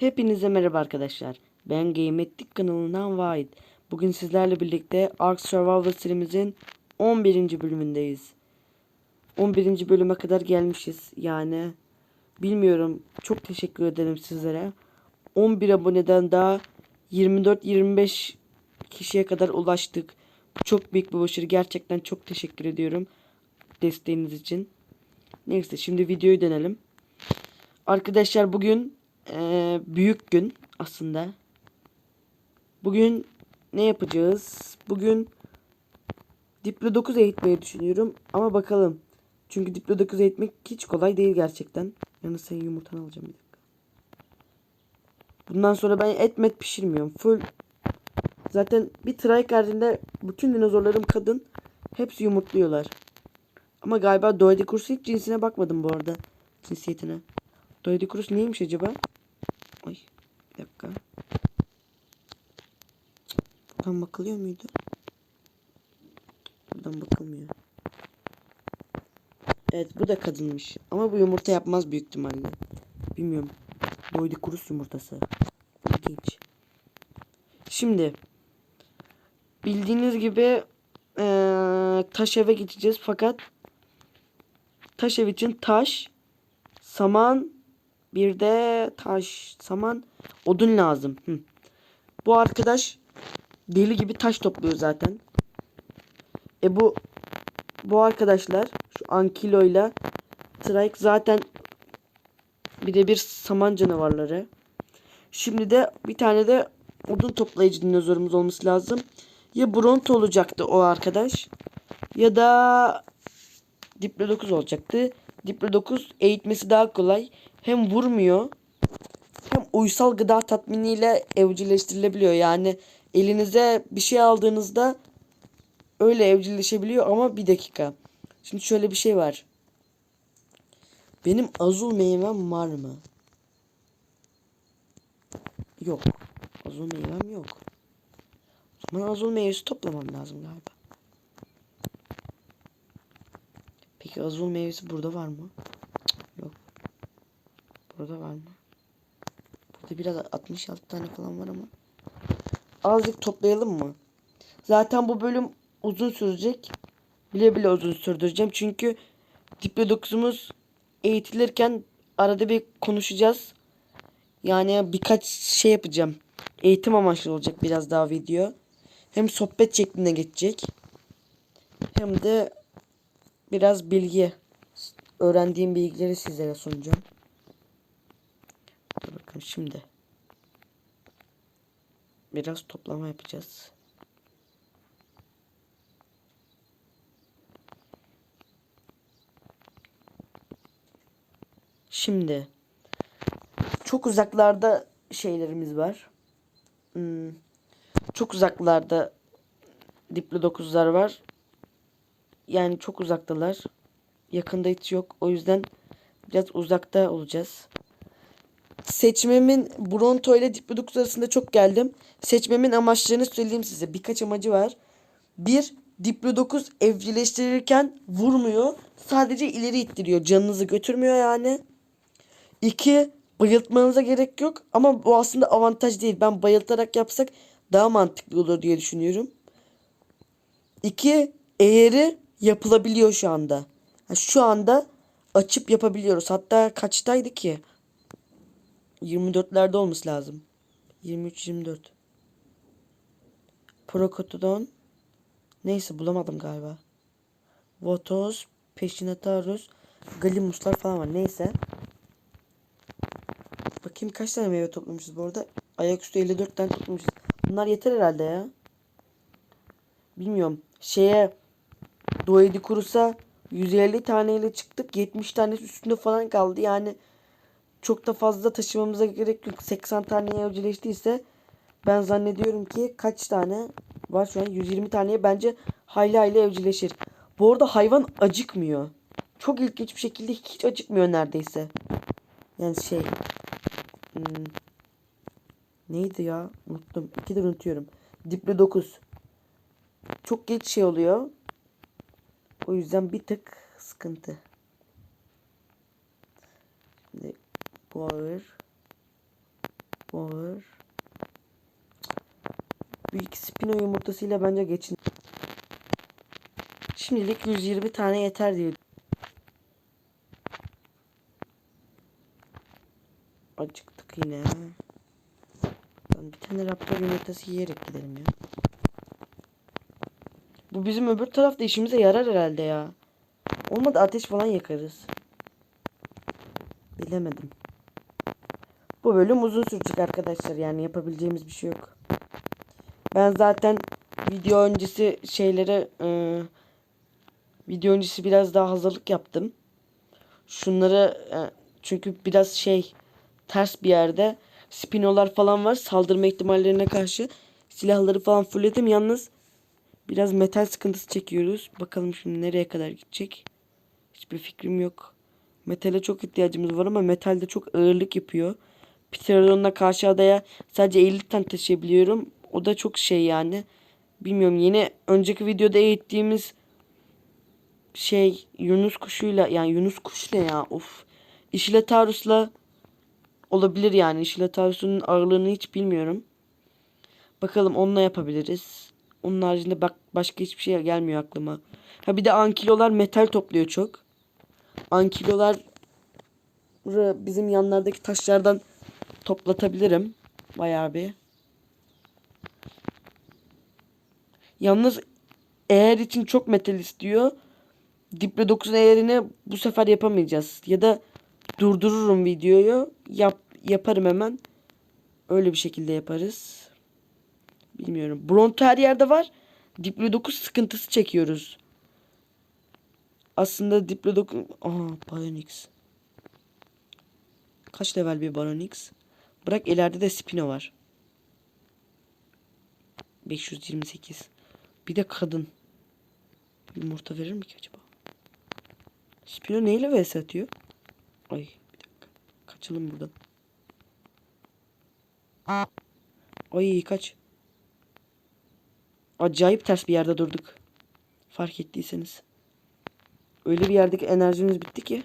Hepinize merhaba arkadaşlar. Ben Game Ettik kanalından Vahit. Bugün sizlerle birlikte Ark Survival serimizin 11. bölümündeyiz. 11. bölüme kadar gelmişiz. Yani bilmiyorum. Çok teşekkür ederim sizlere. 11 aboneden daha 24-25 kişiye kadar ulaştık. Çok büyük bir başarı. Gerçekten çok teşekkür ediyorum desteğiniz için. Neyse şimdi videoyu dönelim. Arkadaşlar bugün eee, büyük gün aslında. Bugün ne yapacağız? Bugün Diplo 9 eğitmeyi düşünüyorum ama bakalım. Çünkü Diplo 9 eğitmek hiç kolay değil gerçekten. Yalnız senin yumurtanı alacağım bir dakika. Bundan sonra ben et met pişirmiyorum. Full Zaten bir try halinde bütün dinozorlarım kadın. Hepsi yumurtluyorlar. Ama galiba Doedicurus hiç cinsine bakmadım bu arada. Cinsiyetine. Doedicurus neymiş acaba? Bir dakika. Buradan bakılıyor muydu? Buradan bakılmıyor. Evet bu da kadınmış. Ama bu yumurta yapmaz büyük ihtimalle. Bilmiyorum. Doedicurus yumurtası. İlginç. Şimdi bildiğiniz gibi eee, taş eve gideceğiz fakat taş ev için taş, saman, bir de taş, saman, odun lazım. Hı. Bu arkadaş deli gibi taş topluyor zaten. E bu bu arkadaşlar şu Ankilo ile Trike zaten birebir saman canavarları. Şimdi de bir tane de odun toplayıcı dinozorumuz olması lazım. Ya Bronto olacaktı o arkadaş ya da Diplo 9 olacaktı. Diplo 9 eğitmesi daha kolay. Hem vurmuyor hem uysal gıda tatminiyle evcilleştirilebiliyor. Yani elinize bir şey aldığınızda öyle evcilleşebiliyor ama bir dakika. Şimdi şöyle bir şey var. Benim azul meyvem var mı? Yok. Azul meyvem yok. O zaman azul meyvesi toplamam lazım galiba. Peki azul meyvesi burada var mı? Burada var mı? Burada biraz 66 tane falan var ama. Azıcık toplayalım mı? Zaten bu bölüm uzun sürecek. Bile bile uzun sürdüreceğim. Çünkü Diplo 9'umuz eğitilirken arada bir konuşacağız. Yani birkaç şey yapacağım. Eğitim amaçlı olacak biraz daha video. Hem sohbet şeklinde geçecek. Hem de biraz bilgi. Öğrendiğim bilgileri sizlere sunacağım. Bakın şimdi. Biraz toplama yapacağız. Şimdi çok uzaklarda şeylerimiz var. Hmm, Çok uzaklarda Diplo 9'lar var. Yani çok uzaktalar. Yakında hiç yok. O yüzden biraz uzakta olacağız. Seçmemin Bronto ile Diplo 9 arasında çok geldim. Seçmemin amaçlarını söyleyeyim size. Birkaç amacı var. Bir, Diplo 9 evcilleştirirken vurmuyor. Sadece ileri ittiriyor. Canınızı götürmüyor yani. İki, bayıltmanıza gerek yok. Ama bu aslında avantaj değil. Ben bayıltarak yapsak daha mantıklı olur diye düşünüyorum. İki, eğeri yapılabiliyor şu anda. Şu anda açıp yapabiliyoruz. Hatta kaçtaydı ki? 24'lerde olması lazım. 23-24. Prokotodon. Neyse bulamadım galiba. Votos, Peşinatarus, Galimuslar falan var. Neyse. Bakayım kaç tane meyve toplamışız bu arada. Ayaküstü 54 tane toplamışız. Bunlar yeter herhalde ya. Bilmiyorum. Şeye Doedicurus'a 150 taneyle çıktık. 70 tanesi üstünde falan kaldı. Yani çok da fazla taşımamıza gerek yok. 80 taneye evcilleştiyse ben zannediyorum ki kaç tane var şu an 120 taneye bence hayli hayli evcilleşir. Bu arada hayvan acıkmıyor. Çok ilginç bir şekilde hiç acıkmıyor neredeyse. Yani şey hmm, neydi ya unuttum. İkidir unutuyorum. Diplo 9. Çok geç şey oluyor. O yüzden bir tık sıkıntı. Şimdi ağır. var. Bir iki spino yumurtasıyla bence geçin. Şimdilik 120 tane yeter diyor. Acıktık yine. Lan bir tane raptor yumurtası yiyerek gidelim ya. Bu bizim öbür tarafta işimize yarar herhalde ya. Olmadı ateş falan yakarız. Bilemedim. Bu bölüm uzun sürecek arkadaşlar yani yapabileceğimiz bir şey yok. Ben zaten video öncesi şeylere e, video öncesi biraz daha hazırlık yaptım. Şunları e, çünkü biraz şey ters bir yerde spinolar falan var saldırma ihtimallerine karşı silahları falan fullledim yalnız biraz metal sıkıntısı çekiyoruz. Bakalım şimdi nereye kadar gidecek. Hiçbir fikrim yok. Metale çok ihtiyacımız var ama metal de çok ağırlık yapıyor. Pterodon'la karşı adaya sadece 50 tane taşıyabiliyorum. O da çok şey yani. Bilmiyorum yeni önceki videoda eğittiğimiz şey Yunus kuşuyla yani Yunus kuş ne ya of. İşiletarus'la olabilir yani. İşiletarus'un ağırlığını hiç bilmiyorum. Bakalım onunla yapabiliriz. Onun haricinde bak başka hiçbir şey gelmiyor aklıma. Ha bir de ankilolar metal topluyor çok. Ankilolar bizim yanlardaki taşlardan toplatabilirim. Bayağı bir. Yalnız eğer için çok metal istiyor. Diplodokuzun eğerini bu sefer yapamayacağız. Ya da durdururum videoyu. Yap, yaparım hemen. Öyle bir şekilde yaparız. Bilmiyorum. Bronto her yerde var. Diplodokuz sıkıntısı çekiyoruz. Aslında Diplodokuz... Aha Baronix. Kaç level bir Baronix? Bırak ileride de Spino var. 528. Bir de kadın. Yumurta verir mi ki acaba? Spino neyle vs atıyor? Ay bir dakika. Kaçalım buradan. Ay kaç. Acayip ters bir yerde durduk. Fark ettiyseniz. Öyle bir yerdeki enerjimiz bitti ki.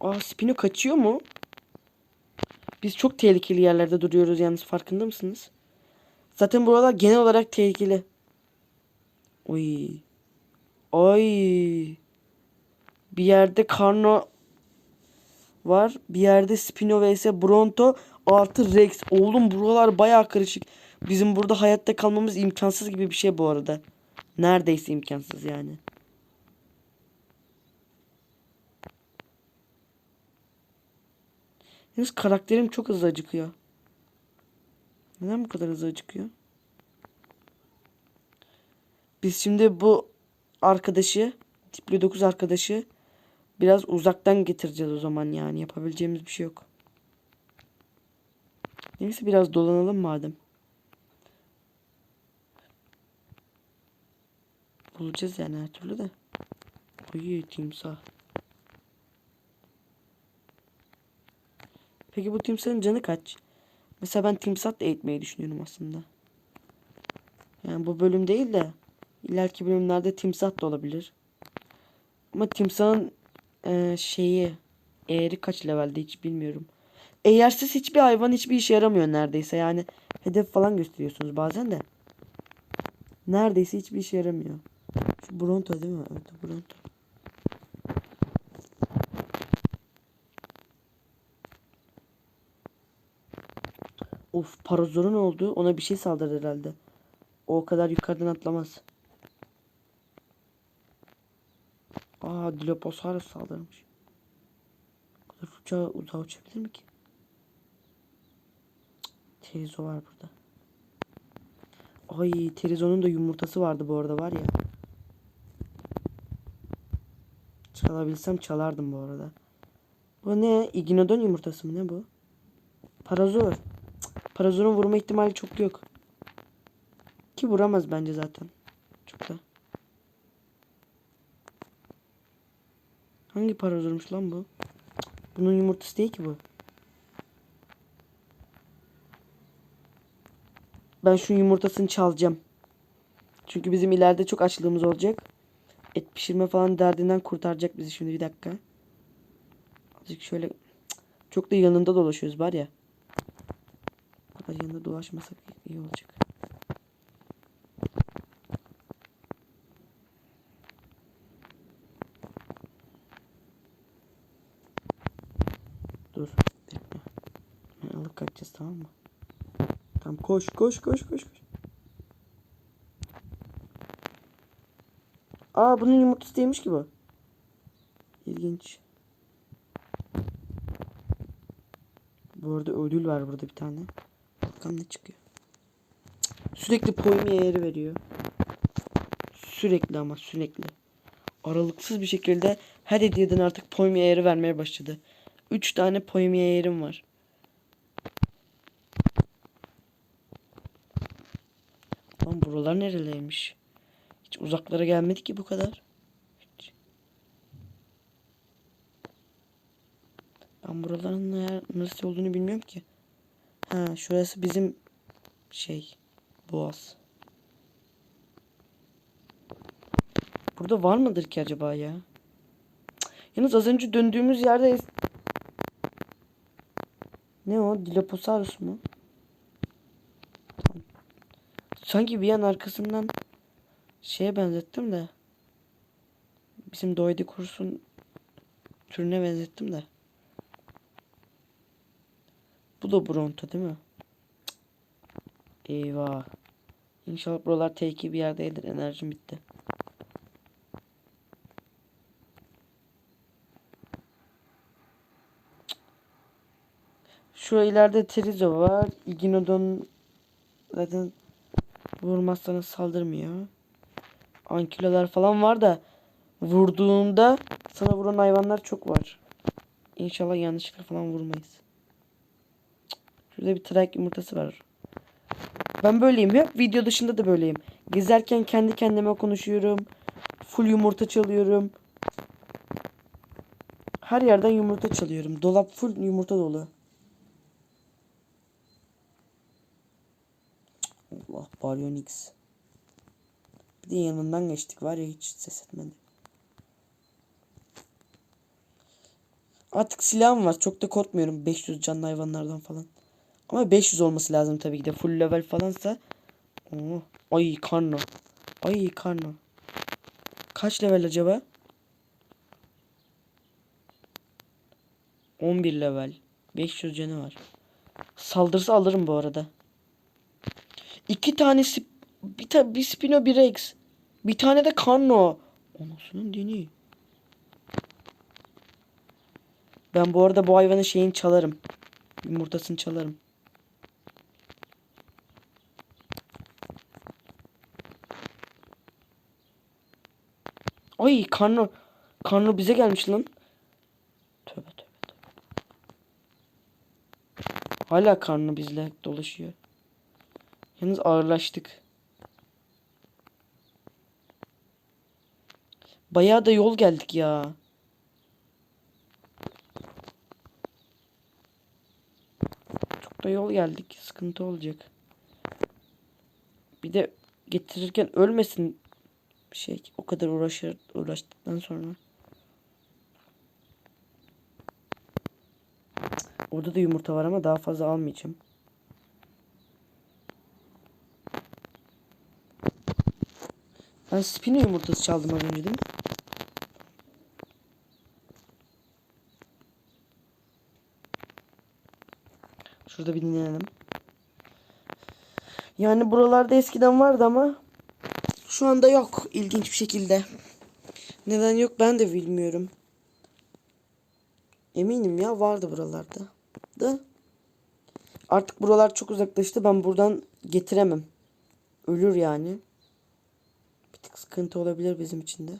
Aa Spino kaçıyor mu? Biz çok tehlikeli yerlerde duruyoruz yalnız farkında mısınız? Zaten buralar genel olarak tehlikeli. Oy. Oy. Bir yerde Karno var. Bir yerde Spino vs Bronto artı Rex. Oğlum buralar baya karışık. Bizim burada hayatta kalmamız imkansız gibi bir şey bu arada. Neredeyse imkansız yani. Yalnız karakterim çok hızlı acıkıyor. Neden bu kadar hızlı acıkıyor? Biz şimdi bu arkadaşı, tipli 9 arkadaşı biraz uzaktan getireceğiz o zaman yani. Yapabileceğimiz bir şey yok. Neyse biraz dolanalım madem. Bulacağız yani her türlü de. Oy timsah. Peki bu timsahın canı kaç? Mesela ben timsah da eğitmeyi düşünüyorum aslında. Yani bu bölüm değil de ileriki bölümlerde timsah da olabilir. Ama timsahın e, şeyi eğri kaç levelde hiç bilmiyorum. Eğersiz hiçbir hayvan hiçbir işe yaramıyor neredeyse. Yani hedef falan gösteriyorsunuz bazen de. Neredeyse hiçbir işe yaramıyor. Şu Bronto değil mi? Evet Bronto. Of Parazor'un oldu? Ona bir şey saldırdı herhalde. O kadar yukarıdan atlamaz. Aa Dilophosaurus saldırmış. O kadar uçağı, uzağa uçabilir mi ki? Terizo var burada. Ay Terizo'nun da yumurtası vardı bu arada var ya. Çalabilsem çalardım bu arada. Bu ne? Ignodon yumurtası mı ne bu? Parazor. Parazor'un vurma ihtimali çok yok. Ki vuramaz bence zaten. Çok da. Hangi parazormuş lan bu? Bunun yumurtası değil ki bu. Ben şu yumurtasını çalacağım. Çünkü bizim ileride çok açlığımız olacak. Et pişirme falan derdinden kurtaracak bizi şimdi bir dakika. Azıcık şöyle Çok da yanında dolaşıyoruz var ya. Yanında dolaşmasak iyi olacak. Dur. Bekle. Hemen alıp kaçacağız tamam mı? Tamam koş koş koş koş. koş. Aa bunun yumurtası değilmiş ki bu. İlginç. Bu arada ödül var burada bir tane. Bakalım ne çıkıyor. Sürekli poemi yeri veriyor. Sürekli ama sürekli. Aralıksız bir şekilde her hediyeden artık poemi yeri vermeye başladı. 3 tane poemi yerim var. Lan buralar nereleymiş? Hiç uzaklara gelmedi ki bu kadar. Hiç. Ben buraların neresi olduğunu bilmiyorum ki. Ha şurası bizim şey boğaz. Burada var mıdır ki acaba ya? Yalnız az önce döndüğümüz yerde es- ne o? Dilophosaurus mu? Sanki bir an arkasından şeye benzettim de. Bizim Doydi kursun türüne benzettim de. Bu da Bronto değil mi? Eyvah. İnşallah buralar T2 bir yerdeydir. Enerjim bitti. Şu ileride Terizo var. Iginodon zaten vurmazsanız saldırmıyor. Ankilolar falan var da vurduğunda sana vuran hayvanlar çok var. İnşallah yanlışlıkla falan vurmayız. Şurada bir trak yumurtası var. Ben böyleyim. Hep video dışında da böyleyim. Gezerken kendi kendime konuşuyorum. Full yumurta çalıyorum. Her yerden yumurta çalıyorum. Dolap full yumurta dolu. Allah Baryonyx. Bir de yanından geçtik var ya hiç ses etmedi. Artık silahım var. Çok da korkmuyorum 500 canlı hayvanlardan falan. Ama 500 olması lazım tabii ki de. Full level falansa. Oo. Ay karno. Ay karno. Kaç level acaba? 11 level. 500 canı var. Saldırısı alırım bu arada. İki tane sip bir, ta bir Spino bir Rex. Bir tane de Kanno. Anasının dini. Ben bu arada bu hayvanın şeyini çalarım. Yumurtasını çalarım. Ay Kanno. Kanno bize gelmiş lan. Tövbe tövbe tövbe. Hala Kanno bizle dolaşıyor. Yalnız ağırlaştık. Bayağı da yol geldik ya. Çok da yol geldik. Sıkıntı olacak. Bir de getirirken ölmesin bir şey. O kadar uğraşır, uğraştıktan sonra. Orada da yumurta var ama daha fazla almayacağım. Ben spino yumurtası çaldım az önce değil mi? Şurada bir dinleyelim. Yani buralarda eskiden vardı ama şu anda yok ilginç bir şekilde. Neden yok ben de bilmiyorum. Eminim ya vardı buralarda. Da artık buralar çok uzaklaştı. Ben buradan getiremem. Ölür yani. Bir tık sıkıntı olabilir bizim için de.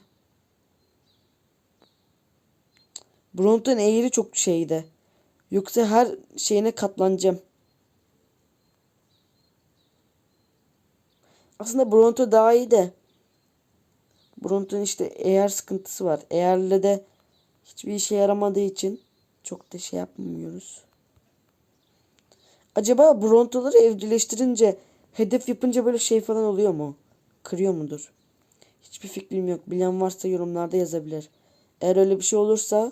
Bronto'nun eğri çok şeydi. Yoksa her şeyine katlanacağım. Aslında Bronto daha iyi de. Bronto'nun işte eğer sıkıntısı var. Eğerle de hiçbir işe yaramadığı için çok da şey yapmıyoruz. Acaba Bronto'ları evcilleştirince hedef yapınca böyle şey falan oluyor mu? Kırıyor mudur? Hiçbir fikrim yok. Bilen varsa yorumlarda yazabilir. Eğer öyle bir şey olursa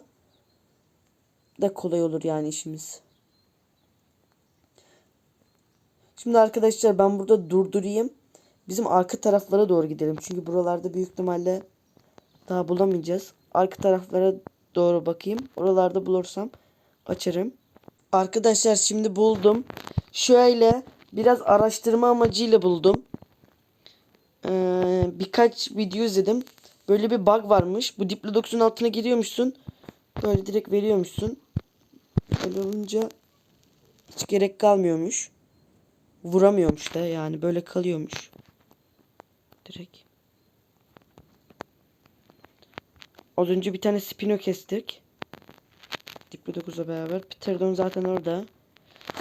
da kolay olur yani işimiz. Şimdi arkadaşlar ben burada durdurayım. Bizim arka taraflara doğru gidelim. Çünkü buralarda büyük ihtimalle daha bulamayacağız. Arka taraflara doğru bakayım. Oralarda bulursam açarım. Arkadaşlar şimdi buldum. Şöyle biraz araştırma amacıyla buldum. Ee, birkaç video izledim. Böyle bir bug varmış. Bu Diplodocus'un altına giriyormuşsun. Böyle direkt veriyormuşsun. Öyle olunca hiç gerek kalmıyormuş. Vuramıyormuş da yani böyle kalıyormuş. Direkt. Az önce bir tane Spino kestik. Diplodocus'la beraber. Pterodon zaten orada.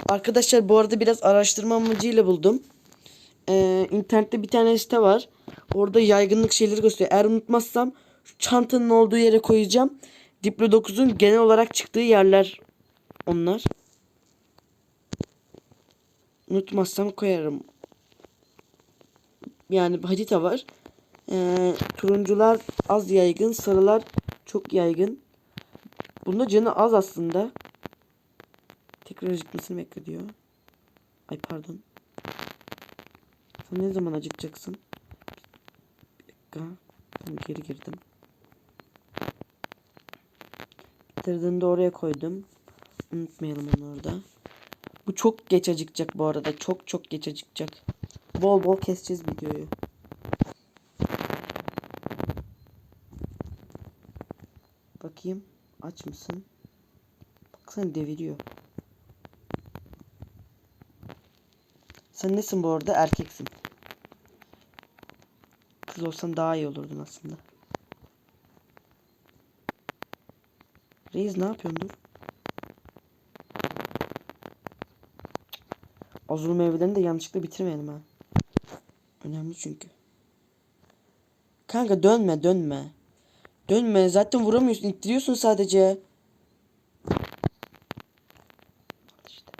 Arkadaşlar bu arada biraz araştırma amacıyla buldum. Ee, internette bir tane site var. Orada yaygınlık şeyleri gösteriyor. Eğer unutmazsam şu çantanın olduğu yere koyacağım. Diplodocus'un genel olarak çıktığı yerler onlar. Unutmazsam koyarım. Yani harita var. Ee, turuncular az yaygın, sarılar çok yaygın. Bunda canı az aslında. Tekrar acıkmasını bekliyor. Ay pardon. Sen ne zaman acıkacaksın? Bir dakika. Ben geri girdim. Bitirdığını da oraya koydum. Unutmayalım onu orada. Bu çok geç acıkacak bu arada. Çok çok geç acıkacak. Bol bol keseceğiz videoyu. Bakayım. Aç mısın? Baksana deviriyor. Sen nesin bu arada? Erkeksin. Kız olsan daha iyi olurdun aslında. Reis ne yapıyorsun dur? Azul meyvelerini de yanlışlıkla bitirmeyelim ha. Önemli çünkü. Kanka dönme dönme. Dönme zaten vuramıyorsun ittiriyorsun sadece. İşte.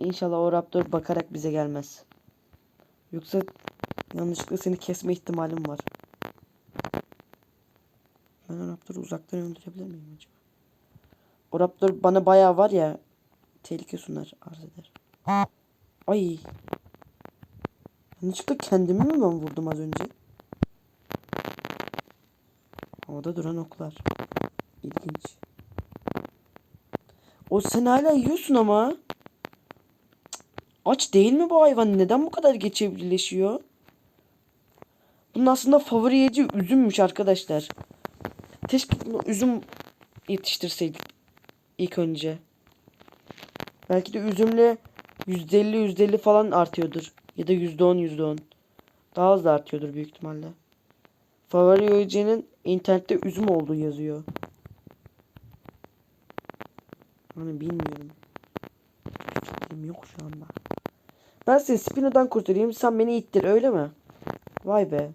İnşallah o raptor bakarak bize gelmez. Yoksa yanlışlıkla seni kesme ihtimalim var. Ben o raptoru uzaktan öldürebilir miyim acaba? O raptor bana bayağı var ya tehlike sunar arz eder. Ay. Yanlışlıkla kendimi mi ben vurdum az önce? Havada duran oklar. İlginç. O sen hala yiyorsun ama. Aç değil mi bu hayvan? Neden bu kadar geç evcilleşiyor? Bunun aslında favori yiyeceği üzümmüş arkadaşlar. Keşke bunu üzüm yetiştirseydik ilk önce. Belki de üzümle %50 %50 falan artıyordur. Ya da %10 %10. Daha hızlı artıyordur büyük ihtimalle. Favori yiyeceğinin internette üzüm olduğu yazıyor. Hani bilmiyorum. Fikrim yok şu anda. Ben seni Spino'dan kurtarayım sen beni ittir öyle mi? Vay be.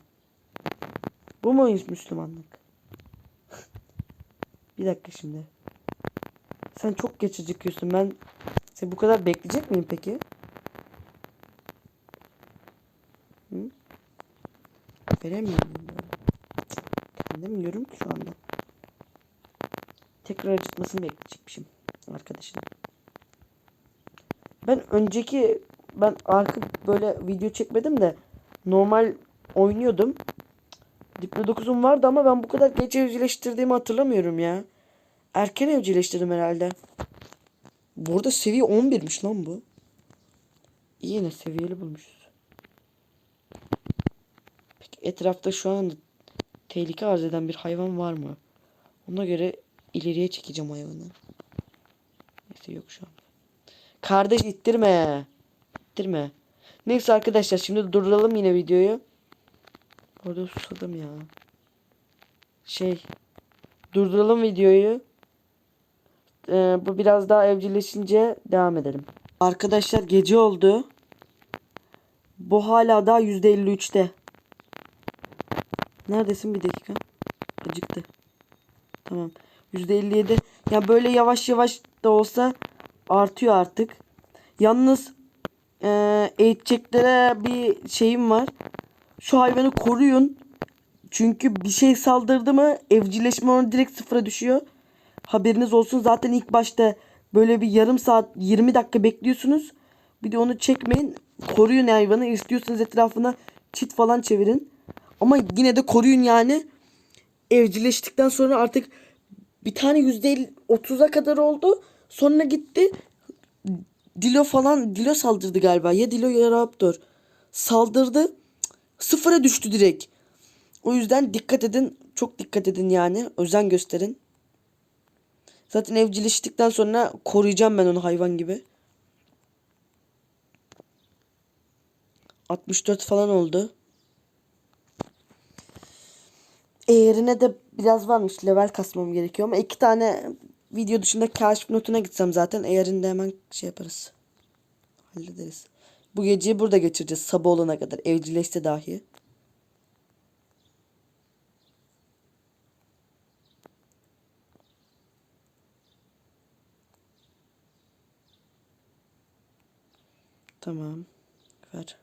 Bu mu Müslümanlık? Bir dakika şimdi. Sen çok geç acıkıyorsun. Ben sen bu kadar bekleyecek miyim peki? Veremiyor muyum böyle? Kendim yiyorum ki şu anda. Tekrar acıtmasını bekleyecekmişim arkadaşın. Ben önceki ben arka böyle video çekmedim de normal oynuyordum. Diplodocus'um vardı ama ben bu kadar geç evcilleştirdiğimi hatırlamıyorum ya. Erken evcilleştirdim herhalde. Burada seviye 11'miş lan bu. İyi yine seviyeli bulmuşuz. Etrafta şu an tehlike arz eden bir hayvan var mı? Ona göre ileriye çekeceğim hayvanı. Neyse yok şu an. Kardeş ittirme. İttirme. Neyse arkadaşlar şimdi durduralım yine videoyu. Orada susadım ya. Şey. Durduralım videoyu. Ee, bu biraz daha evcilleşince devam edelim. Arkadaşlar gece oldu. Bu hala daha %53'te. Neredesin bir dakika. Acıktı. Tamam. %57. Ya böyle yavaş yavaş da olsa artıyor artık. Yalnız e, eğiteceklere bir şeyim var. Şu hayvanı koruyun. Çünkü bir şey saldırdı mı evcilleşme onu direkt sıfıra düşüyor. Haberiniz olsun zaten ilk başta böyle bir yarım saat 20 dakika bekliyorsunuz. Bir de onu çekmeyin. Koruyun hayvanı. İstiyorsanız etrafına çit falan çevirin. Ama yine de koruyun yani. Evcilleştikten sonra artık bir tane yüzde 30'a kadar oldu. Sonra gitti. Dilo falan Dilo saldırdı galiba. Ya Dilo ya Raptor. Saldırdı. Sıfıra düştü direkt. O yüzden dikkat edin. Çok dikkat edin yani. Özen gösterin. Zaten evcilleştikten sonra koruyacağım ben onu hayvan gibi. 64 falan oldu. Eğerine de biraz varmış. Level kasmam gerekiyor ama iki tane video dışında kaşif notuna gitsem zaten eğerinde hemen şey yaparız. Hallederiz. Bu geceyi burada geçireceğiz sabah olana kadar. Evcilleşse dahi. Tamam. Ver.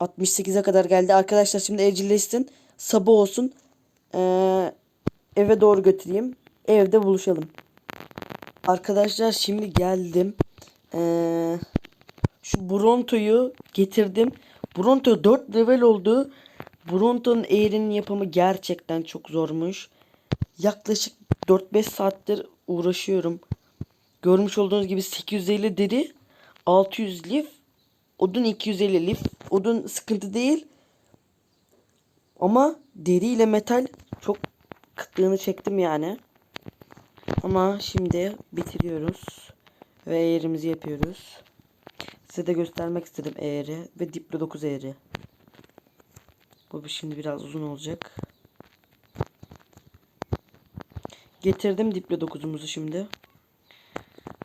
68'e kadar geldi. Arkadaşlar şimdi evcilleşsin. Sabah olsun. Ee, eve doğru götüreyim. Evde buluşalım. Arkadaşlar şimdi geldim. Ee, şu Bronto'yu getirdim. Bronto 4 level oldu. Bronto'nun eğrinin yapımı gerçekten çok zormuş. Yaklaşık 4-5 saattir uğraşıyorum. Görmüş olduğunuz gibi 850 deri, 600 lif, odun 250 lif. Odun sıkıntı değil. Ama deri ile metal çok kıtlığını çektim yani. Ama şimdi bitiriyoruz. Ve eğrimizi yapıyoruz. Size de göstermek istedim eğri ve diplo 9 eğri. Bu şimdi biraz uzun olacak. Getirdim diplo 9'umuzu şimdi.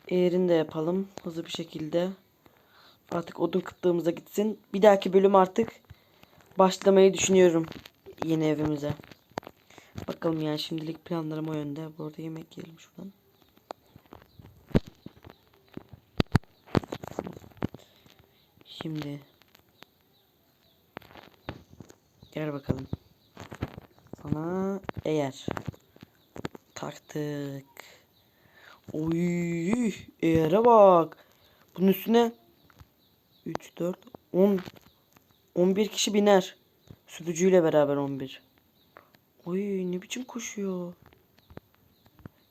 Eğerini de yapalım hızlı bir şekilde. Artık odun kıtlığımıza gitsin. Bir dahaki bölüm artık başlamayı düşünüyorum yeni evimize. Bakalım yani şimdilik planlarım o yönde. Bu arada yemek yiyelim şuradan. Şimdi gel bakalım. Sana eğer taktık. Oy, eğere bak. Bunun üstüne 3 4 10 11 kişi biner. Sürücüyle beraber 11. Oy ne biçim koşuyor.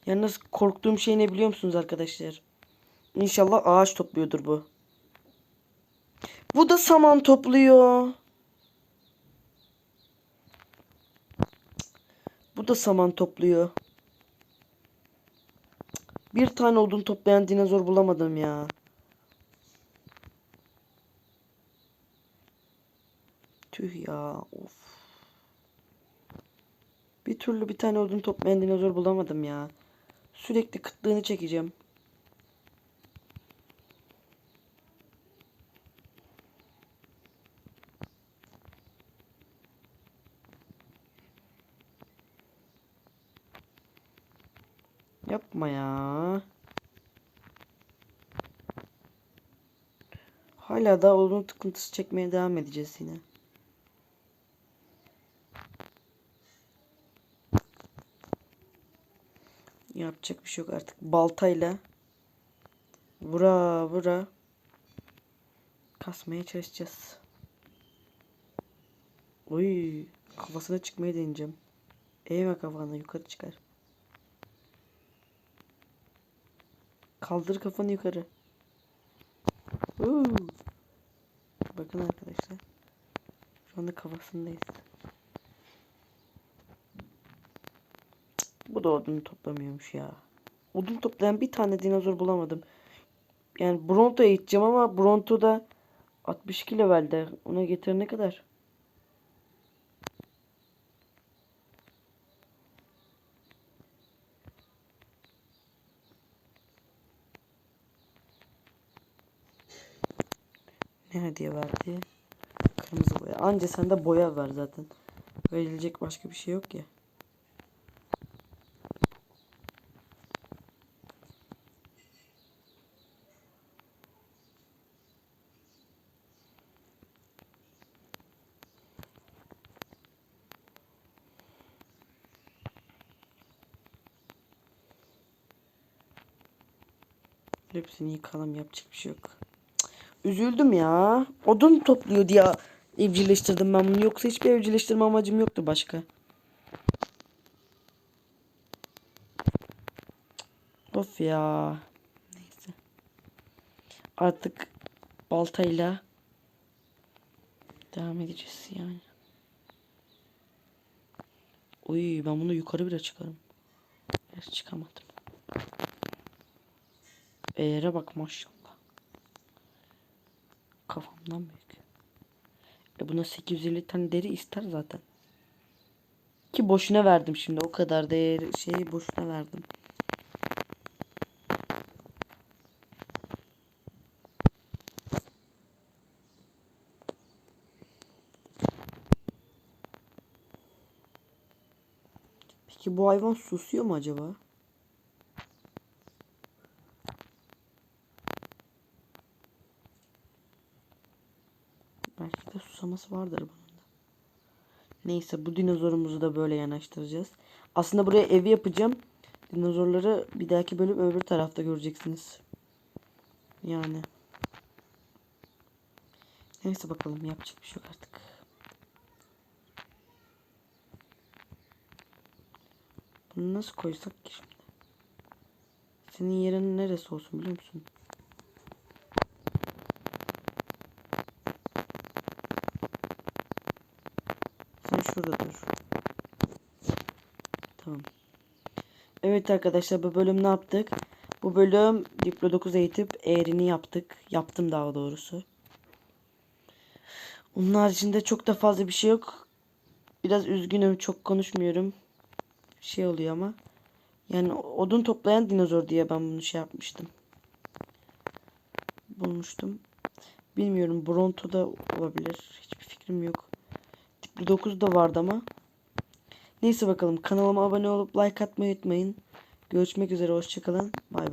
Yalnız korktuğum şey ne biliyor musunuz arkadaşlar? İnşallah ağaç topluyordur bu. Bu da saman topluyor. Bu da saman topluyor. Bir tane odun toplayan dinozor bulamadım ya. Ya of. Bir türlü bir tane odun toplayan dinozor bulamadım ya. Sürekli kıtlığını çekeceğim. Yapma ya. Hala da odun tıkıntısı çekmeye devam edeceğiz yine. Yapacak bir şey yok artık. Baltayla vura vura kasmaya çalışacağız. Oy kafasına çıkmaya deneyeceğim. Eğme kafanı yukarı çıkar. Kaldır kafanı yukarı. Uuu. Bakın arkadaşlar. Şu anda kafasındayız. Bu da odun toplamıyormuş ya. Odun toplayan bir tane dinozor bulamadım. Yani Bronto'ya gideceğim ama Bronto da 62 levelde. Ona getirene kadar. Ne hediye verdi? Kırmızı boya. Anca sende boya var zaten. Verilecek başka bir şey yok ya. Hepsini yıkalım yapacak bir şey yok. Üzüldüm ya. Odun topluyor diye evcilleştirdim ben bunu. Yoksa hiçbir evcilleştirme amacım yoktu başka. Of ya. Neyse. Artık baltayla devam edeceğiz yani. Uy ben bunu yukarı bile çıkarım. Gerçi çıkamadım. Eğere bak maşallah. Kafamdan büyük. E buna 850 tane deri ister zaten. Ki boşuna verdim şimdi o kadar değer şeyi boşuna verdim. Peki bu hayvan susuyor mu acaba? Susaması vardır bunun da. Neyse bu dinozorumuzu da böyle yanaştıracağız. Aslında buraya evi yapacağım. Dinozorları bir dahaki bölüm öbür tarafta göreceksiniz. Yani. Neyse bakalım yapacak bir şey yok artık. Bunu nasıl koysak ki şimdi? Senin yerin neresi olsun biliyor musun? Sen şurada dur. Tamam. Evet arkadaşlar bu bölüm ne yaptık? Bu bölüm Diplo 9 eğitip eğrini yaptık. Yaptım daha doğrusu. Onun haricinde çok da fazla bir şey yok. Biraz üzgünüm çok konuşmuyorum. Şey oluyor ama. Yani odun toplayan dinozor diye ben bunu şey yapmıştım. Bulmuştum. Bilmiyorum Bronto da olabilir. Hiçbir fikrim yok. Diplo 9 da vardı ama. Neyse bakalım kanalıma abone olup like atmayı unutmayın. Görüşmek üzere hoşçakalın. Bay bay.